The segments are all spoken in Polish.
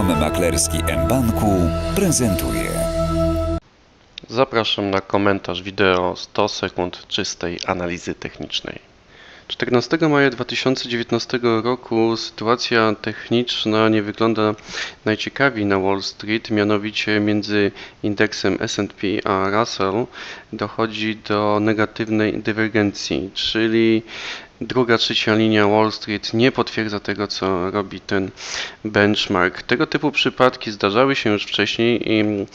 Dom maklerski mBanku prezentuje. Zapraszam na komentarz wideo 100 sekund czystej analizy technicznej. 14 maja 2019 roku sytuacja techniczna nie wygląda najciekawiej na Wall Street, mianowicie między indeksem S&P a Russell dochodzi do negatywnej dywergencji, czyli druga, trzecia linia Wall Street nie potwierdza tego, co robi ten benchmark. Tego typu przypadki zdarzały się już wcześniej i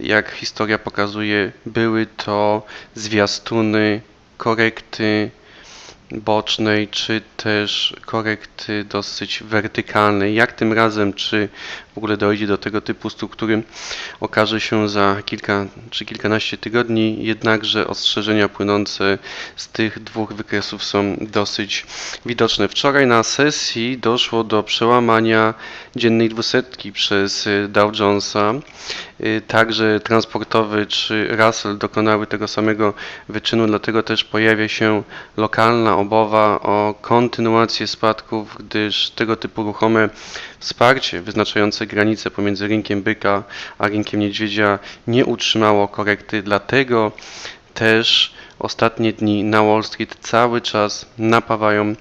jak historia pokazuje, były to zwiastuny korekty bocznej, czy też korekty dosyć wertykalnej. Jak tym razem, czy w ogóle dojdzie do tego typu struktury, okaże się za kilka czy kilkanaście tygodni, jednakże ostrzeżenia płynące z tych dwóch wykresów są dosyć widoczne. Wczoraj na sesji doszło do przełamania dziennej dwusetki przez Dow Jonesa. Y, Także transportowy czy Russell dokonały tego samego wyczynu, dlatego też pojawia się lokalna obawa o kontynuację spadków, gdyż tego typu ruchome wsparcie wyznaczające granice pomiędzy rynkiem byka a rynkiem niedźwiedzia nie utrzymało korekty, dlatego też ostatnie dni na Wall Street cały czas napawają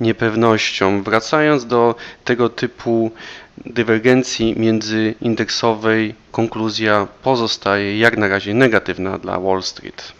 niepewnością. Wracając do tego typu dywergencji międzyindeksowej, konkluzja pozostaje jak na razie negatywna dla Wall Street.